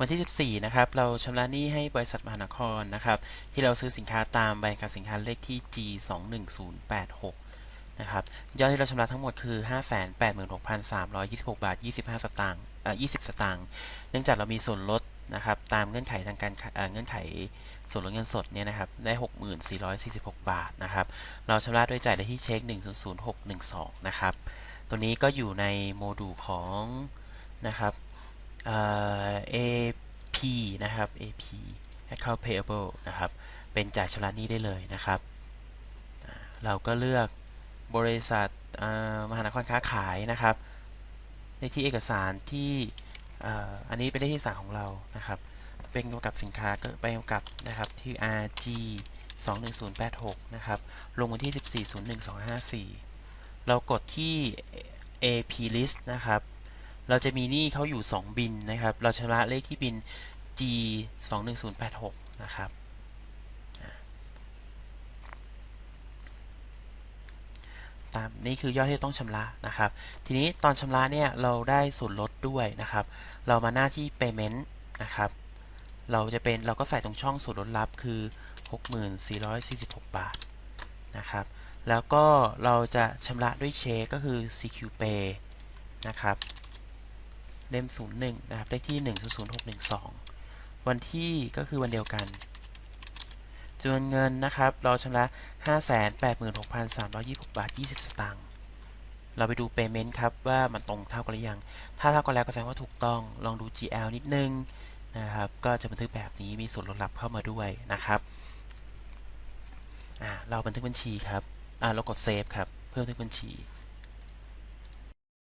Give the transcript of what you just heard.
วันที่ 14 นะครับ เราชำระหนี้ให้บริษัทมหานครนะครับ ที่เราซื้อสินค้าตามใบการสินค้าเลขที่ G 2 1 0 8 6นะครับยอดที่เราชำระทั้งหมดคือ 586,326 บาท 25 สตางค์เอ่อ20 สตางค์เนื่องจากเรามีส่วนลดนะครับ ตามเงื่อนไขทางการเอ่อเงื่อนไขส่วนลดเงินสดเนี่ยนะครับ ได้ 6446 บาทนะครับ เราชำระด้วยจ่ายได้ที่เช็ค 100612 นะครับ ตัวนี้ก็อยู่ในโมดูลของนะครับ AP นะครับ AP account payable นะครับ เป็นจ่ายชำระหนี้ได้เลยนะครับ เราก็เลือกบริษัทมหานครค้าขายนะครับเลขที่เอกสารที่อ่าอันนี้เป็นเลขที่สาของเรานะครับ เป็นกำกับสินค้าก็ไปกำกับนะครับที่ RG 21086 นะครับ ลงวันที่ 14.01.254 เรากดที่ AP list นะครับ เราจะมีหนี้เขาอยู่ 2 บินนะครับ เราชำระเลขที่บิน G 2 1 0 8 6 นะครับ ตามนี่คือยอดที่ต้องชำระนะครับ ทีนี้ตอนชำระเนี่ยเราได้ส่วนลดด้วยนะครับ เรามาหน้าที่ payment นะครับ เราจะเป็นเราก็ใส่ตรงช่องส่วนลดลับคือ 6446 บาทนะครับ แล้วก็เราจะชำระด้วยเช็คก็คือ CQ Pay นะครับ เล่ม 01 นะครับ เลขที่ 100612 วันที่ก็คือวันเดียวกันจำนวนเงินนะครับ เราชำระ 586,326 บาท 20 สตางค์ เราไปดู payment ครับ ว่ามันตรงเท่ากันหรือยัง ถ้าเท่ากันแล้วก็แสดงว่าถูกต้อง ลองดู GL นิดนึงนะครับ ก็จะบันทึกแบบนี้ มีส่วนลดลับเข้ามาด้วยนะครับ เราบันทึกบัญชีครับ เรากด save ครับ เพื่อบันทึกบัญชี